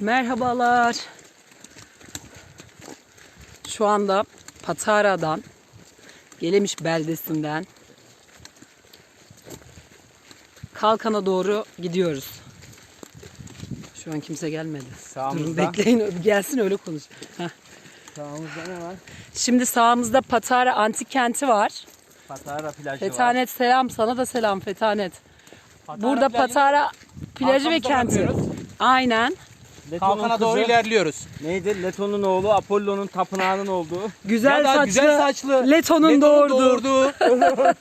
Merhabalar. Şu anda Patara'dan, Gelemiş beldesinden Kalkan'a doğru gidiyoruz. Şu an kimse gelmedi. Durun Sağımızda. bekleyin gelsin öyle konuş. Heh. Sağımızda ne var? Şimdi sağımızda Patara Antik Kenti var. Patara plajı var. Fetanet selam sana da selam Fetanet. Patara Burada plajı- Patara plajı ve kenti. bakıyoruz. Aynen. Kalkan'a Leto'nun doğru kızı, ilerliyoruz. Neydi? Leto'nun oğlu Apollo'nun tapınağının olduğu. Güzel ya da saçlı, güzel saçlı Leto'nun doğurduğu. doğurduğu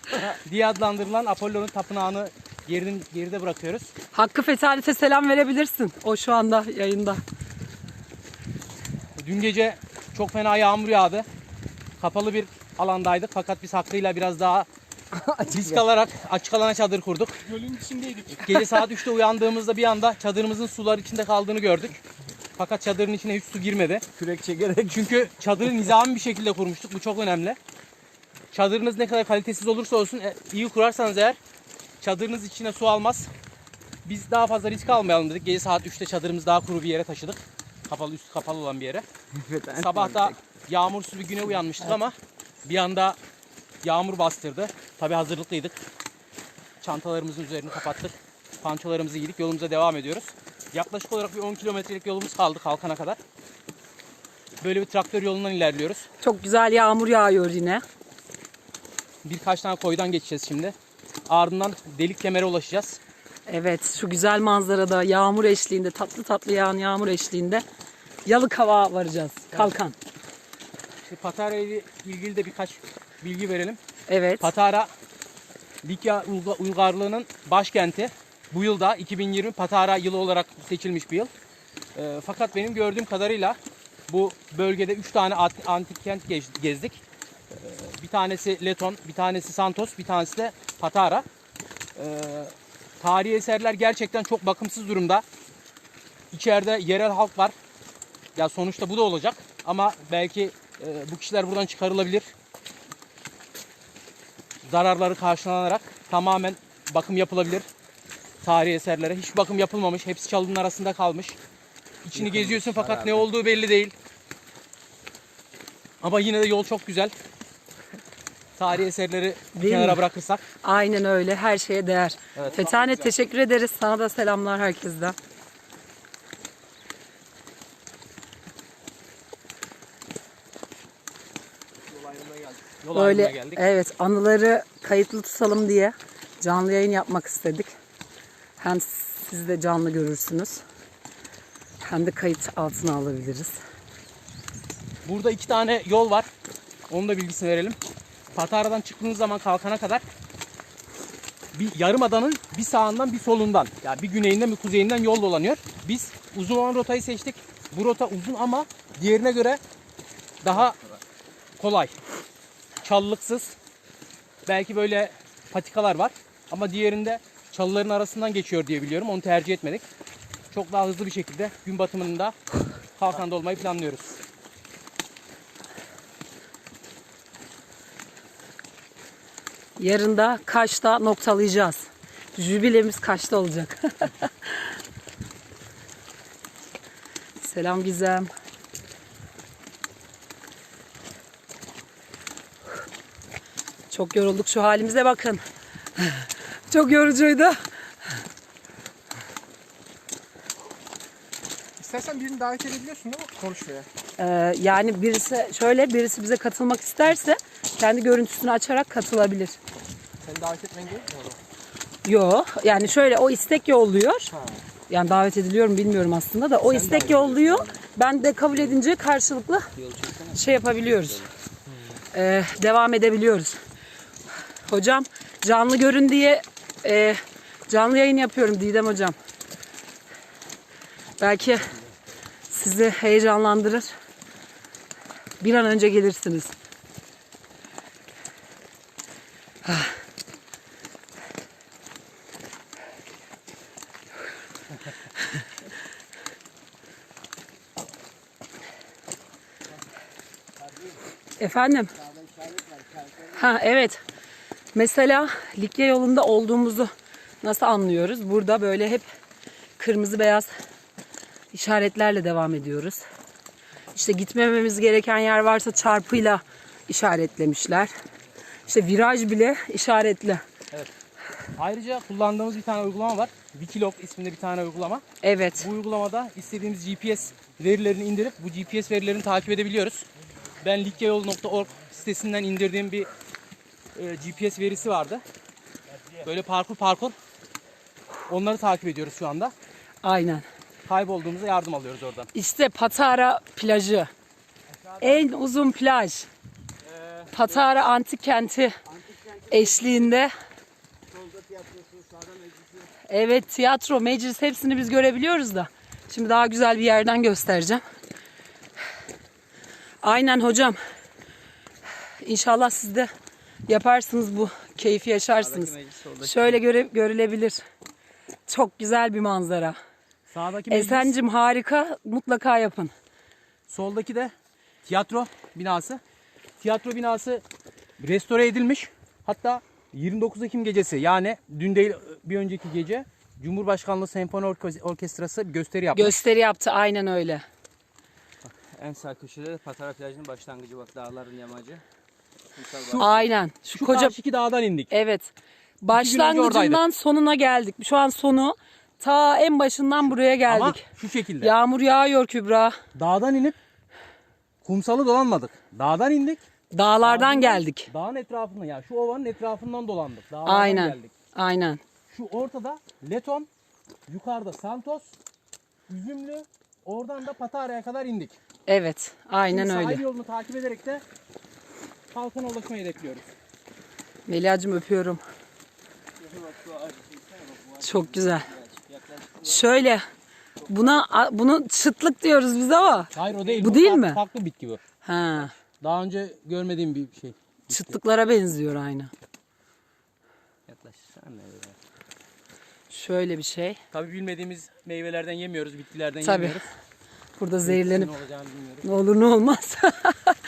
diye adlandırılan Apollo'nun tapınağını geride, geride bırakıyoruz. Hakkı Fetanet'e selam verebilirsin. O şu anda yayında. Dün gece çok fena yağmur yağdı. Kapalı bir alandaydık fakat biz Hakkı'yla biraz daha risk alarak açık alana çadır kurduk. Gölün içindeydik. Gece saat 3'te uyandığımızda bir anda çadırımızın sular içinde kaldığını gördük. Fakat çadırın içine hiç su girmedi. Kürek çekerek. Çünkü çadırı nizami bir şekilde kurmuştuk. Bu çok önemli. Çadırınız ne kadar kalitesiz olursa olsun e, iyi kurarsanız eğer çadırınız içine su almaz. Biz daha fazla risk almayalım dedik. Gece saat 3'te çadırımızı daha kuru bir yere taşıdık. Kapalı üstü kapalı olan bir yere. Sabah da yağmursuz bir güne uyanmıştık ama bir anda yağmur bastırdı. Tabi hazırlıklıydık. Çantalarımızın üzerini kapattık. Pançolarımızı giydik. Yolumuza devam ediyoruz. Yaklaşık olarak bir 10 kilometrelik yolumuz kaldı kalkana kadar. Böyle bir traktör yolundan ilerliyoruz. Çok güzel yağmur yağıyor yine. Birkaç tane koydan geçeceğiz şimdi. Ardından delik kemere ulaşacağız. Evet şu güzel manzarada yağmur eşliğinde tatlı tatlı yağan yağmur eşliğinde Yalıkava varacağız. Kalkan. Şimdi Patara ile ilgili de birkaç bilgi verelim. Evet. Patara Likya Uyga- Uygarlığı'nın başkenti. Bu yılda 2020 Patara yılı olarak seçilmiş bir yıl. Ee, fakat benim gördüğüm kadarıyla bu bölgede 3 tane antik kent gez- gezdik. Ee, bir tanesi Leton, bir tanesi Santos, bir tanesi de Patara. Ee, tarihi eserler gerçekten çok bakımsız durumda. İçeride yerel halk var. Ya sonuçta bu da olacak ama belki e, bu kişiler buradan çıkarılabilir zararları karşılanarak tamamen bakım yapılabilir. Tarihi eserlere hiç bakım yapılmamış. Hepsi çalının arasında kalmış. İçini geziyorsun fakat ne olduğu belli değil. Ama yine de yol çok güzel. Tarihi eserleri bir Değil kenara mi? bırakırsak. Aynen öyle. Her şeye değer. Evet. Fetanet teşekkür ederiz. Sana da selamlar herkesten. Böyle geldik. evet anıları kayıtlı tutalım diye canlı yayın yapmak istedik. Hem siz de canlı görürsünüz. Hem de kayıt altına alabiliriz. Burada iki tane yol var. Onun da bilgisini verelim. Patara'dan çıktığınız zaman kalkana kadar bir yarımadanın bir sağından bir solundan yani bir güneyinden bir kuzeyinden yol dolanıyor. Biz uzun olan rotayı seçtik. Bu rota uzun ama diğerine göre daha kolay. Çalılıksız. Belki böyle patikalar var ama diğerinde çalıların arasından geçiyor diye biliyorum. Onu tercih etmedik. Çok daha hızlı bir şekilde gün batımında kalkanda olmayı planlıyoruz. Yarın da Kaş'ta noktalayacağız. Jübilemiz Kaş'ta olacak. Selam Gizem. Çok yorulduk şu halimize bakın. Çok yorucuydu. İstersen birini davet edebiliyorsun değil mi? Konuşmaya. Ee, yani birisi şöyle birisi bize katılmak isterse kendi görüntüsünü açarak katılabilir. Seni davet etmen gerekmiyor mu? Yo yani şöyle o istek yolluyor. Yani davet ediliyorum bilmiyorum aslında da o istek yolluyor. Ben de kabul edince karşılıklı şey yapabiliyoruz. Ee, devam edebiliyoruz. Hocam canlı görün diye e, canlı yayın yapıyorum Didem hocam. Belki sizi heyecanlandırır. Bir an önce gelirsiniz. Efendim? Ha evet. Mesela Likya yolunda olduğumuzu nasıl anlıyoruz? Burada böyle hep kırmızı beyaz işaretlerle devam ediyoruz. İşte gitmememiz gereken yer varsa çarpıyla işaretlemişler. İşte viraj bile işaretli. Ayrıca kullandığımız bir tane uygulama var. Wikiloc isminde bir tane uygulama. Evet. Bu uygulamada istediğimiz GPS verilerini indirip bu GPS verilerini takip edebiliyoruz. Ben likyayol.org sitesinden indirdiğim bir e, GPS verisi vardı. Böyle parkur parkur. Onları takip ediyoruz şu anda. Aynen. Kaybolduğumuzda yardım alıyoruz oradan. İşte Patara plajı. En uzun plaj. Patara antik kenti eşliğinde. Evet tiyatro, meclis hepsini biz görebiliyoruz da. Şimdi daha güzel bir yerden göstereceğim. Aynen hocam. İnşallah siz de yaparsınız bu keyfi yaşarsınız. Şöyle göre, görülebilir. Çok güzel bir manzara. Sağdaki meclis, Esencim harika. Mutlaka yapın. soldaki de tiyatro binası. Tiyatro binası restore edilmiş. Hatta 29 Ekim gecesi yani dün değil bir önceki gece Cumhurbaşkanlığı Senfoni Orkes- Orkestrası bir gösteri yapmış. Gösteri yaptı aynen öyle. En sağ köşede de Patara plajının başlangıcı bak dağların yamacı. Şu- Aynen. Şu, Şu koca karşıki dağdan indik. evet. Başlangıcından sonuna geldik. Şu an sonu ta en başından buraya Ama geldik. şu şekilde. Yağmur yağıyor Kübra. Dağdan inip kumsalı dolanmadık. Dağdan indik. Dağlardan Dağdan- geldik. Dağın etrafından ya şu ovanın etrafından dolandık. Dağlardan Aynen. geldik. Aynen. Şu ortada Leton, yukarıda Santos, Üzümlü, oradan da Patara'ya kadar indik. Evet. Aynen Şimdi öyle. Sahil yolunu takip ederek de Kalkan'a ulaşmayı bekliyoruz. Meliacım öpüyorum. Çok güzel. Şöyle buna bunu çıtlık diyoruz biz ama. Hayır o değil. Bu değil farklı- mi? Farklı bir bitki bu. Ha, Daha önce görmediğim bir şey. çıtlıklara benziyor aynı. Yaklaşırsan. Şöyle bir şey. Tabii bilmediğimiz meyvelerden yemiyoruz, bitkilerden Tabii. yemiyoruz. Burada zehirlenip ne olur ne olmaz.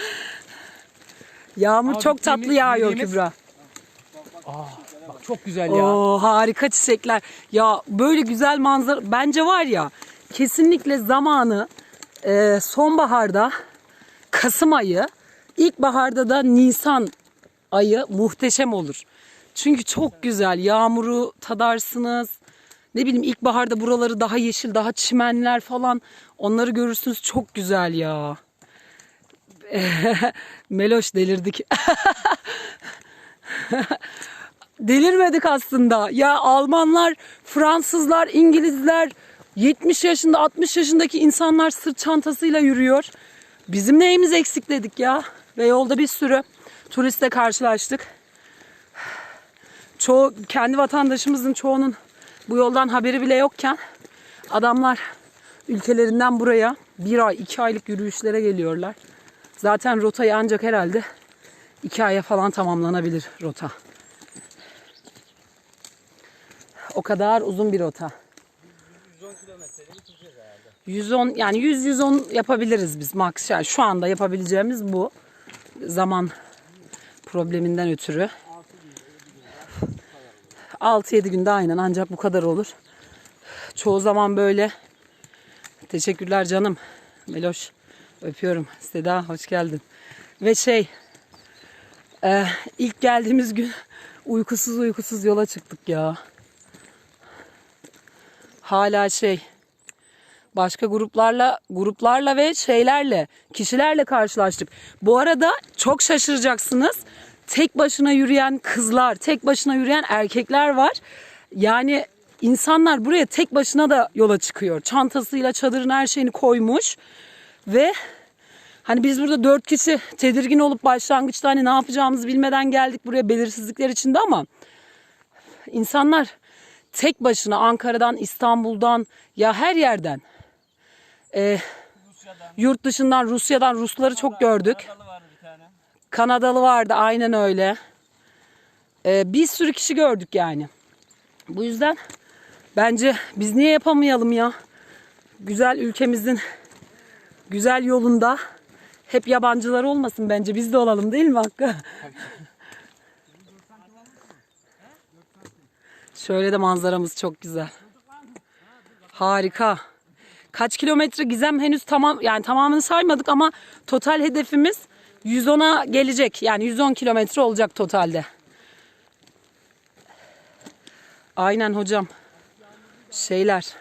Yağmur Ama çok tatlı bildiğimiz- yağıyor bildiğimiz- Kübra. Bak çok güzel ya. Oo harika çiçekler. Ya böyle güzel manzara bence var ya kesinlikle zamanı e, sonbaharda Kasım ayı ilkbaharda da Nisan ayı muhteşem olur. Çünkü çok güzel yağmuru tadarsınız. Ne bileyim ilkbaharda buraları daha yeşil daha çimenler falan onları görürsünüz çok güzel ya. Meloş delirdik. delirmedik aslında. Ya Almanlar, Fransızlar, İngilizler 70 yaşında 60 yaşındaki insanlar sırt çantasıyla yürüyor. Bizim neyimiz eksik dedik ya. Ve yolda bir sürü turistle karşılaştık. Çoğu kendi vatandaşımızın çoğunun bu yoldan haberi bile yokken adamlar ülkelerinden buraya bir ay iki aylık yürüyüşlere geliyorlar. Zaten rotayı ancak herhalde iki aya falan tamamlanabilir rota. O kadar uzun bir rota. 110 yani 100 110 yapabiliriz biz max. Yani şu anda yapabileceğimiz bu. Zaman probleminden ötürü. 6-7 günde aynen ancak bu kadar olur. Çoğu zaman böyle. Teşekkürler canım. Meloş öpüyorum. Seda hoş geldin. Ve şey e, ilk geldiğimiz gün uykusuz uykusuz yola çıktık ya. Hala şey başka gruplarla gruplarla ve şeylerle kişilerle karşılaştık. Bu arada çok şaşıracaksınız. Tek başına yürüyen kızlar, tek başına yürüyen erkekler var. Yani insanlar buraya tek başına da yola çıkıyor. Çantasıyla çadırın her şeyini koymuş ve Hani biz burada dört kişi tedirgin olup başlangıçta hani ne yapacağımızı bilmeden geldik buraya belirsizlikler içinde ama insanlar tek başına Ankara'dan, İstanbul'dan ya her yerden e, yurt dışından, Rusya'dan Rusları çok gördük. Kanadalı vardı aynen öyle. E, bir sürü kişi gördük yani. Bu yüzden bence biz niye yapamayalım ya? Güzel ülkemizin güzel yolunda hep yabancılar olmasın bence biz de olalım değil mi Hakkı? Şöyle de manzaramız çok güzel. Harika. Kaç kilometre gizem henüz tamam yani tamamını saymadık ama total hedefimiz 110'a gelecek. Yani 110 kilometre olacak totalde. Aynen hocam. Şeyler.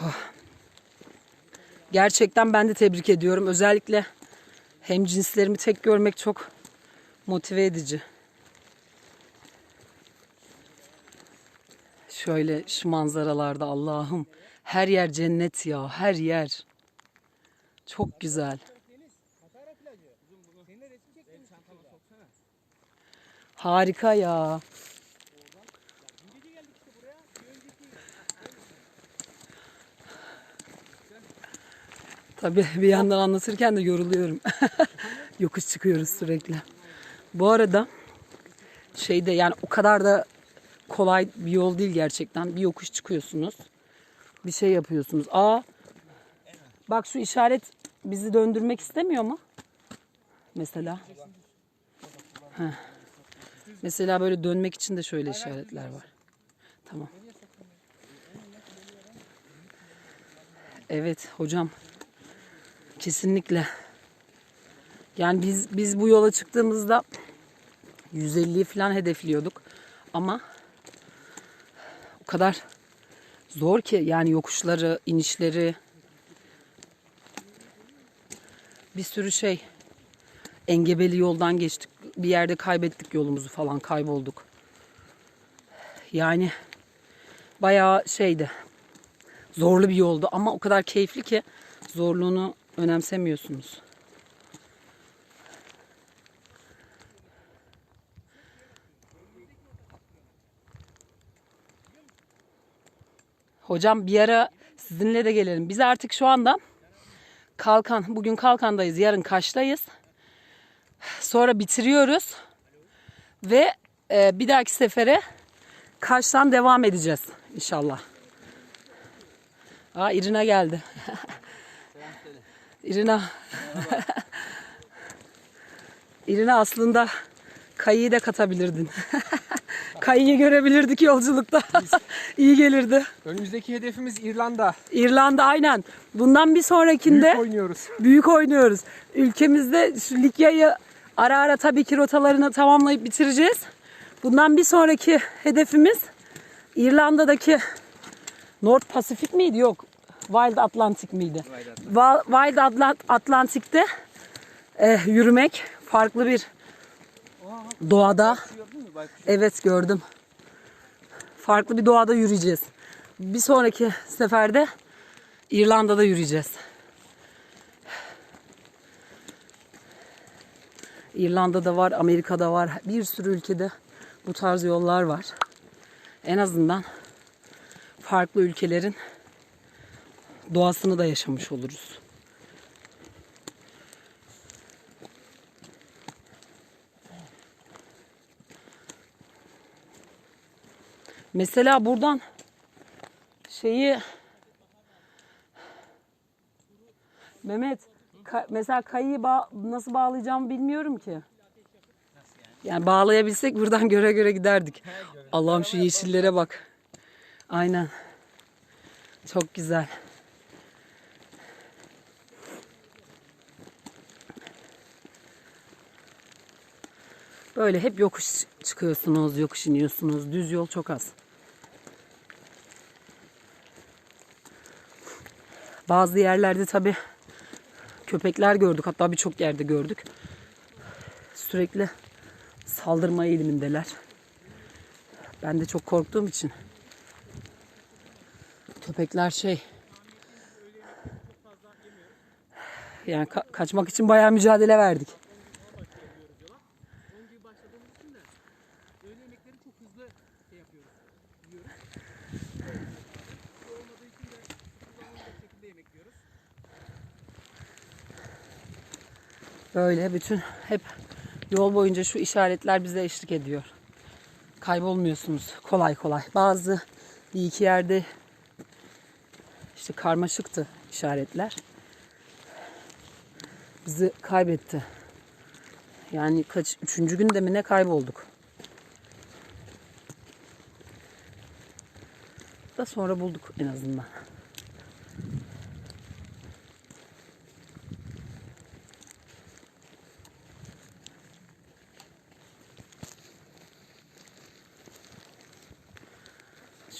Oh. Gerçekten ben de tebrik ediyorum. Özellikle hem cinslerimi tek görmek çok motive edici. Şöyle şu manzaralarda Allah'ım her yer cennet ya her yer. Çok güzel. Harika ya. Tabii bir yandan anlatırken de yoruluyorum. Yokuş çıkıyoruz sürekli. Bu arada şeyde yani o kadar da kolay bir yol değil gerçekten. Bir yokuş çıkıyorsunuz. Bir şey yapıyorsunuz. Aa bak şu işaret bizi döndürmek istemiyor mu? Mesela. Heh. Mesela böyle dönmek için de şöyle işaretler var. Tamam. Evet hocam. Kesinlikle. Yani biz biz bu yola çıktığımızda 150'yi falan hedefliyorduk. Ama o kadar zor ki yani yokuşları, inişleri bir sürü şey engebeli yoldan geçtik. Bir yerde kaybettik yolumuzu falan kaybolduk. Yani bayağı şeydi. Zorlu bir yoldu ama o kadar keyifli ki zorluğunu önemsemiyorsunuz. Hocam bir ara sizinle de gelelim. Biz artık şu anda Kalkan, bugün Kalkan'dayız, yarın Kaş'tayız. Sonra bitiriyoruz. Ve e, bir dahaki sefere Kaş'tan devam edeceğiz inşallah. Aa İrina geldi. İrina. İrina aslında kayıyı da katabilirdin. kayıyı görebilirdik yolculukta. İyi gelirdi. Önümüzdeki hedefimiz İrlanda. İrlanda aynen. Bundan bir sonrakinde Büyük oynuyoruz. büyük oynuyoruz. Ülkemizde şu Likya'yı ara ara tabii ki rotalarını tamamlayıp bitireceğiz. Bundan bir sonraki hedefimiz İrlanda'daki North Pacific miydi? Yok. Wild Atlantic miydi? Wild Atlant Atlantik'te eh, yürümek farklı bir doğada. Evet gördüm. Farklı bir doğada yürüyeceğiz. Bir sonraki seferde İrlanda'da yürüyeceğiz. İrlanda'da var, Amerika'da var. Bir sürü ülkede bu tarz yollar var. En azından farklı ülkelerin doğasını da yaşamış oluruz. Mesela buradan şeyi Mehmet ka- mesela kayıyı bağ- nasıl bağlayacağımı bilmiyorum ki. Yani bağlayabilsek buradan göre göre giderdik. Allah'ım şu yeşillere bak. Aynen. Çok güzel. Böyle hep yokuş çıkıyorsunuz, yokuş iniyorsunuz. Düz yol çok az. Bazı yerlerde tabi köpekler gördük. Hatta birçok yerde gördük. Sürekli saldırma eğilimindeler. Ben de çok korktuğum için. Köpekler şey yani ka- kaçmak için bayağı mücadele verdik. Öğle yemekleri çok hızlı şey yapıyoruz. Yiyoruz. Su olmadığı için de hızlı bir şekilde yemek yiyoruz. Böyle bütün hep yol boyunca şu işaretler bize eşlik ediyor. Kaybolmuyorsunuz kolay kolay. Bazı bir iki yerde işte karmaşıktı işaretler. Bizi kaybetti. Yani kaç üçüncü günde mi ne kaybolduk. Da sonra bulduk en azından.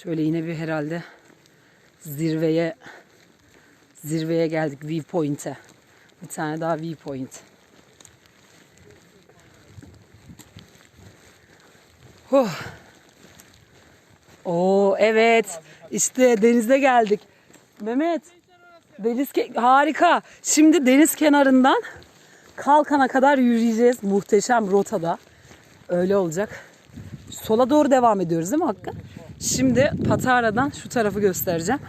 Şöyle yine bir herhalde zirveye zirveye geldik viewpoint'e. Bir tane daha viewpoint. Huh. Oo evet. İşte denize geldik. Mehmet. Deniz harika. Şimdi deniz kenarından Kalkan'a kadar yürüyeceğiz. Muhteşem rotada. Öyle olacak. Sola doğru devam ediyoruz değil mi Hakkı? Şimdi Patara'dan şu tarafı göstereceğim.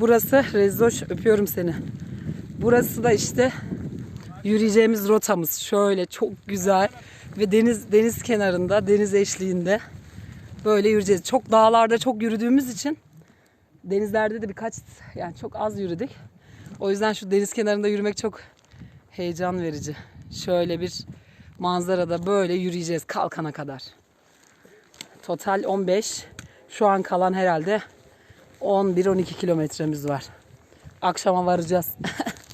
Burası Rezdoş öpüyorum seni. Burası da işte yürüyeceğimiz rotamız. Şöyle çok güzel ve deniz deniz kenarında, deniz eşliğinde böyle yürüyeceğiz. Çok dağlarda çok yürüdüğümüz için denizlerde de birkaç yani çok az yürüdük. O yüzden şu deniz kenarında yürümek çok heyecan verici. Şöyle bir manzarada böyle yürüyeceğiz kalkana kadar. Total 15. Şu an kalan herhalde 11-12 kilometremiz var. Akşama varacağız.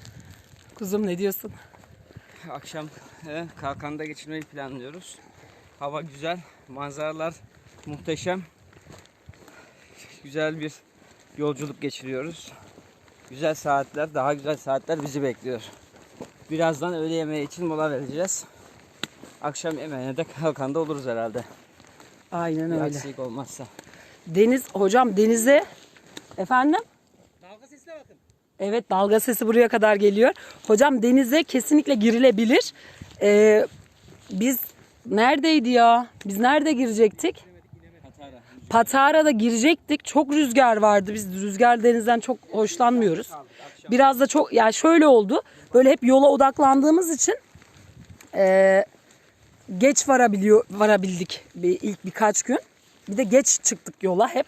Kuzum ne diyorsun? Akşam e, kalkanda geçirmeyi planlıyoruz. Hava güzel, manzaralar muhteşem. Güzel bir yolculuk geçiriyoruz. Güzel saatler, daha güzel saatler bizi bekliyor. Birazdan öğle yemeği için mola vereceğiz. Akşam yemeğine de kalkanda oluruz herhalde. Aynen Bir öyle. aksilik olmazsa. Deniz hocam denize efendim? Dalga sesine bakın. Evet dalga sesi buraya kadar geliyor. Hocam denize kesinlikle girilebilir. Ee, biz neredeydi ya? Biz nerede girecektik? Patara. Patara'da girecektik. Çok rüzgar vardı. Biz rüzgar denizden çok hoşlanmıyoruz. Biraz da çok yani şöyle oldu. Böyle hep yola odaklandığımız için eee, geç varabiliyor varabildik bir ilk birkaç gün. Bir de geç çıktık yola hep.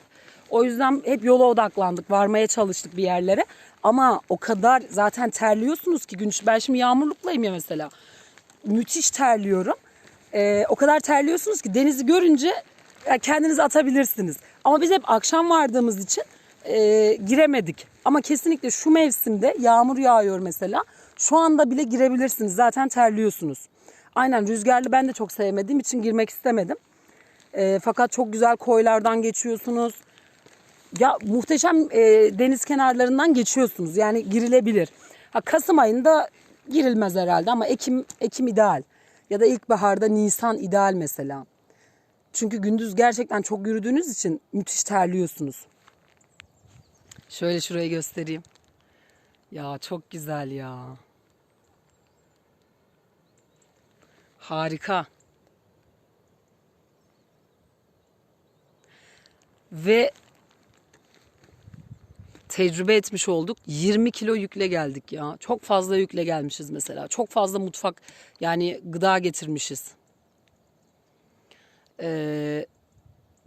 O yüzden hep yola odaklandık. Varmaya çalıştık bir yerlere. Ama o kadar zaten terliyorsunuz ki gün ben şimdi yağmurluklayım ya mesela. Müthiş terliyorum. Ee, o kadar terliyorsunuz ki denizi görünce kendinizi atabilirsiniz. Ama biz hep akşam vardığımız için e, giremedik. Ama kesinlikle şu mevsimde yağmur yağıyor mesela. Şu anda bile girebilirsiniz. Zaten terliyorsunuz. Aynen rüzgarlı ben de çok sevmediğim için girmek istemedim. E, fakat çok güzel koylardan geçiyorsunuz. Ya muhteşem e, deniz kenarlarından geçiyorsunuz. Yani girilebilir. Ha, Kasım ayında girilmez herhalde ama Ekim Ekim ideal. Ya da ilkbaharda Nisan ideal mesela. Çünkü gündüz gerçekten çok yürüdüğünüz için müthiş terliyorsunuz. Şöyle şurayı göstereyim. Ya çok güzel ya. Harika. Ve tecrübe etmiş olduk. 20 kilo yükle geldik ya. Çok fazla yükle gelmişiz mesela. Çok fazla mutfak yani gıda getirmişiz. Ee,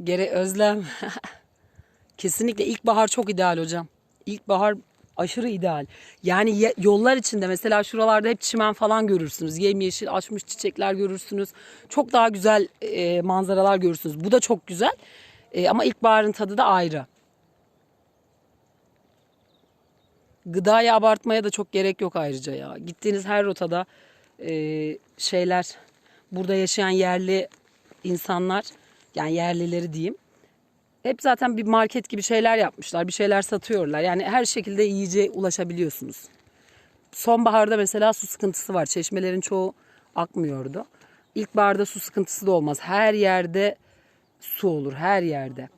gere özlem. Kesinlikle ilkbahar çok ideal hocam. İlkbahar aşırı ideal. Yani yollar içinde mesela şuralarda hep çimen falan görürsünüz. Yemyeşil açmış çiçekler görürsünüz. Çok daha güzel e, manzaralar görürsünüz. Bu da çok güzel. E, ama ilkbaharın tadı da ayrı. Gıdaya abartmaya da çok gerek yok ayrıca ya. Gittiğiniz her rotada e, şeyler burada yaşayan yerli insanlar yani yerlileri diyeyim. Hep zaten bir market gibi şeyler yapmışlar. Bir şeyler satıyorlar. Yani her şekilde iyice ulaşabiliyorsunuz. Sonbaharda mesela su sıkıntısı var. Çeşmelerin çoğu akmıyordu. İlkbaharda su sıkıntısı da olmaz. Her yerde su olur. Her yerde.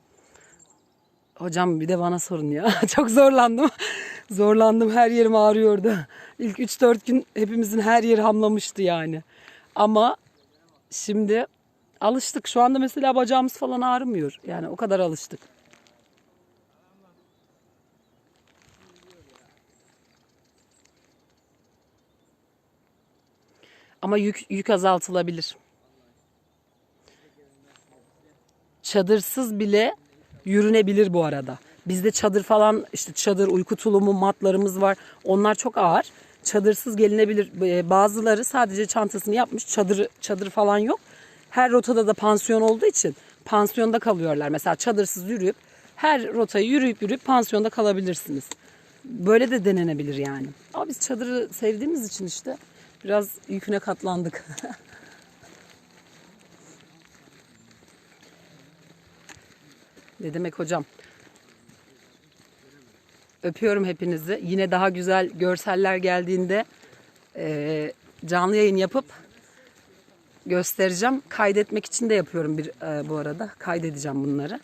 Hocam bir de bana sorun ya. Çok zorlandım. zorlandım. Her yerim ağrıyordu. İlk 3-4 gün hepimizin her yeri hamlamıştı yani. Ama şimdi alıştık. Şu anda mesela bacağımız falan ağrımıyor. Yani o kadar alıştık. Ama yük, yük azaltılabilir. Çadırsız bile yürünebilir bu arada. Bizde çadır falan işte çadır, uyku tulumu, matlarımız var. Onlar çok ağır. Çadırsız gelinebilir. Ee, Bazıları sadece çantasını yapmış. Çadır çadır falan yok. Her rotada da pansiyon olduğu için pansiyonda kalıyorlar. Mesela çadırsız yürüyüp her rotayı yürüyüp yürüyüp pansiyonda kalabilirsiniz. Böyle de denenebilir yani. Ama biz çadırı sevdiğimiz için işte biraz yüküne katlandık. Ne demek hocam? Öpüyorum hepinizi. Yine daha güzel görseller geldiğinde eee, canlı yayın yapıp göstereceğim. Kaydetmek için de yapıyorum bir eee, bu arada. Kaydedeceğim bunları.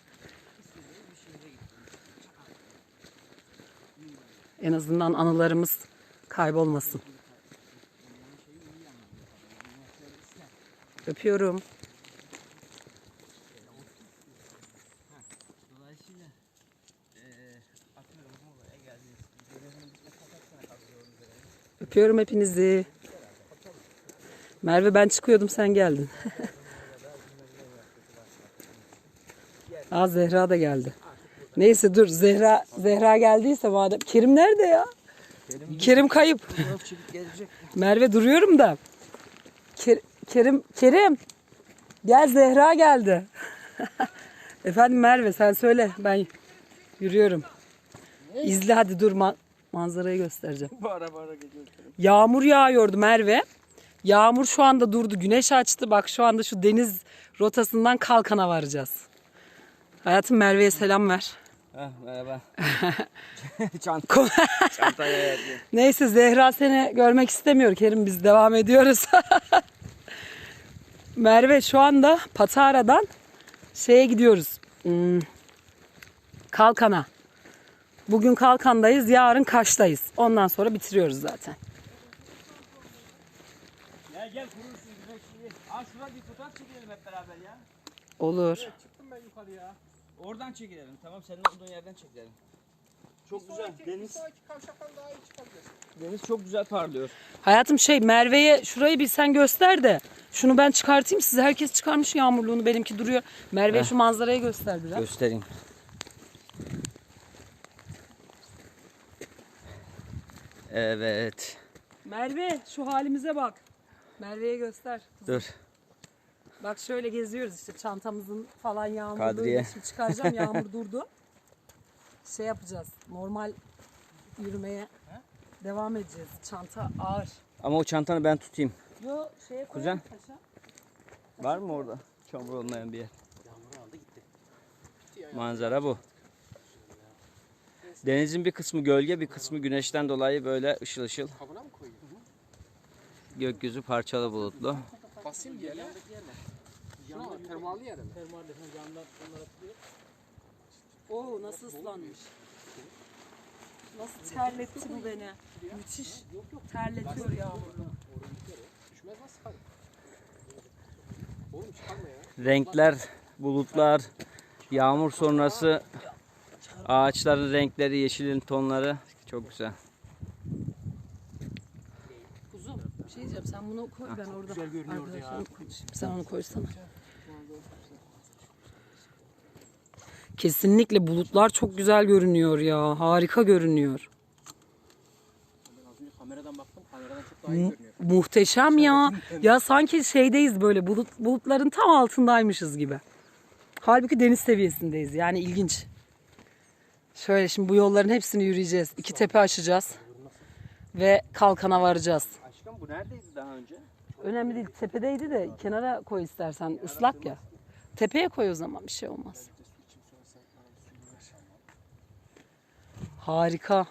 En azından anılarımız kaybolmasın. Öpüyorum. Öpüyorum hepinizi. Merve ben çıkıyordum sen geldin. Aa Zehra da geldi. Neyse dur Zehra Zehra geldiyse madem. Kerim nerede ya? Kerim kayıp. Çocuk gelecek. Merve duruyorum da. Ker- Kerim Kerim gel Zehra geldi. Efendim Merve sen söyle ben yürüyorum. İzle hadi dur ma- manzarayı göstereceğim. Bara bara gidiyor. Yağmur yağıyordu Merve. Yağmur şu anda durdu. Güneş açtı. Bak şu anda şu deniz rotasından kalkana varacağız. Hayatım Merve'ye selam ver. Heh, merhaba. Çanta, çantaya. Neyse Zehra seni görmek istemiyor Kerim. Biz devam ediyoruz. Merve şu anda Patara'dan şeye gidiyoruz. Hmm, Kalkan'a. Bugün Kalkan'dayız. Yarın Kaş'tayız. Ondan sonra bitiriyoruz zaten. Gel gel kurursun. Aa şurada bir fotoğraf çekelim hep beraber ya. Olur. Çıktım ben yukarıya. Oradan çekilelim. Tamam senin olduğun yerden çekilelim. Çok güzel. Deniz sonraki kavşaktan daha iyi çıkabilir. deniz çok güzel parlıyor. Hayatım şey Merve'ye şurayı bir sen göster de şunu ben çıkartayım size. Herkes çıkarmış yağmurluğunu benimki duruyor. Merve'ye şu manzarayı göster biraz. Göstereyim. Evet. Merve şu halimize bak. Merve'ye göster. Dur. Bak şöyle geziyoruz işte çantamızın falan yağmurluğu. Kadriye. Şimdi çıkaracağım yağmur durdu. Şey yapacağız normal yürümeye devam edeceğiz. Çanta ağır. Ama o çantanı ben tutayım. Yo şeye Kuzen. koyalım taşa. Var mı orada? Çamur olmayan bir yer. Manzara bu. Denizin bir kısmı gölge, bir kısmı güneşten dolayı böyle ışıl ışıl. Gökyüzü parçalı bulutlu. Basayım diye. Termalli yere mi? Oo nasıl ıslanmış. Nasıl terletti bu beni. Müthiş. Terletiyor yağmurlu. Düşmez nasıl çıkar? Oğlum çıkarma ya. Renkler, bulutlar, yağmur sonrası ağaçların renkleri, yeşilin tonları çok güzel. Kuzum bir şey diyeceğim sen bunu koy ben orada güzel görünüyordu ya. Sen onu koysana. Kesinlikle bulutlar çok güzel görünüyor ya. Harika görünüyor. Az önce kameradan baktım. Kameradan çok daha iyi Mu- görünüyor. muhteşem ya. Ya sanki şeydeyiz böyle bulut, bulutların tam altındaymışız gibi. Halbuki deniz seviyesindeyiz. Yani ilginç. Şöyle şimdi bu yolların hepsini yürüyeceğiz. İki tepe aşacağız. Ve kalkana varacağız. Aşkım bu neredeydi daha önce? Önemli değil. Tepedeydi de kenara koy istersen. ıslak ya. Tepeye koy o zaman bir şey olmaz. Harika.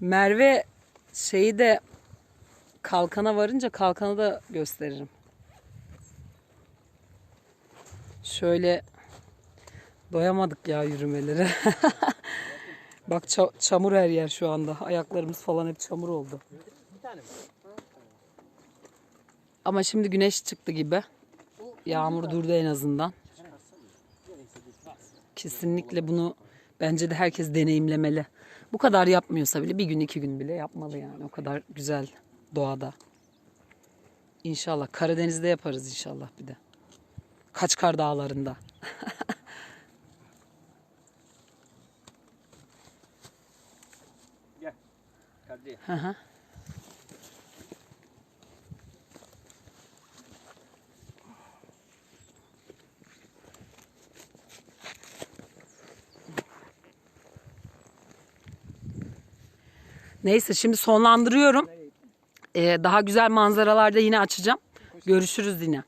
Merve şeyi de kalkana varınca kalkanı da gösteririm. Şöyle doyamadık ya yürümelere. Bak ça- çamur her yer şu anda. Ayaklarımız falan hep çamur oldu. Ama şimdi güneş çıktı gibi. Yağmur durdu en azından. Kesinlikle bunu bence de herkes deneyimlemeli. Bu kadar yapmıyorsa bile bir gün iki gün bile yapmalı yani. O kadar güzel doğada. İnşallah Karadeniz'de yaparız inşallah bir de. Kaçkar Dağları'nda. Gel. Hı hı. Neyse şimdi sonlandırıyorum. Ee, daha güzel manzaralarda yine açacağım. Görüşürüz yine.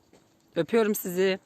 Öpüyorum sizi.